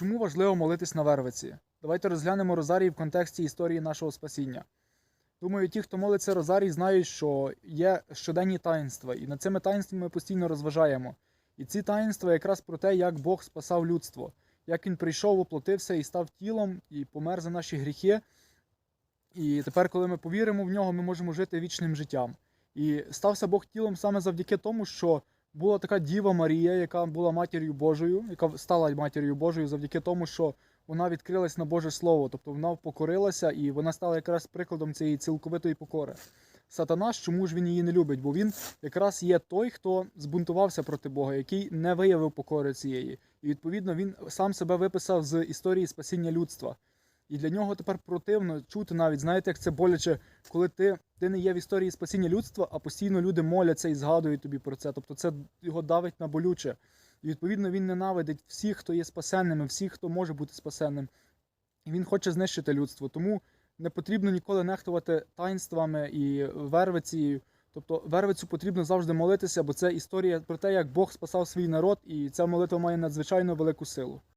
Чому важливо молитись на Вервиці? Давайте розглянемо Розарій в контексті історії нашого спасіння. Думаю, ті, хто молиться Розарій, знають, що є щоденні таїнства, і над цими таїнствами ми постійно розважаємо. І ці таїнства якраз про те, як Бог спасав людство, як він прийшов, оплотився і став тілом, і помер за наші гріхи. І тепер, коли ми повіримо в нього, ми можемо жити вічним життям. І стався Бог тілом саме завдяки тому, що була така Діва Марія, яка була матір'ю Божою, яка стала матір'ю Божою завдяки тому, що вона відкрилась на Боже Слово, тобто вона покорилася і вона стала якраз прикладом цієї цілковитої покори. Сатана, чому ж він її не любить? Бо він якраз є той, хто збунтувався проти Бога, який не виявив покори цієї. І відповідно він сам себе виписав з історії спасіння людства. І для нього тепер противно чути навіть, знаєте, як це боляче, коли ти, ти не є в історії спасіння людства, а постійно люди моляться і згадують тобі про це. Тобто це його давить на болюче. І відповідно він ненавидить всіх, хто є спасенними, всіх, хто може бути спасенним. І він хоче знищити людство. Тому не потрібно ніколи нехтувати таїнствами і вервицією. Тобто вервицю потрібно завжди молитися, бо це історія про те, як Бог спасав свій народ, і ця молитва має надзвичайно велику силу.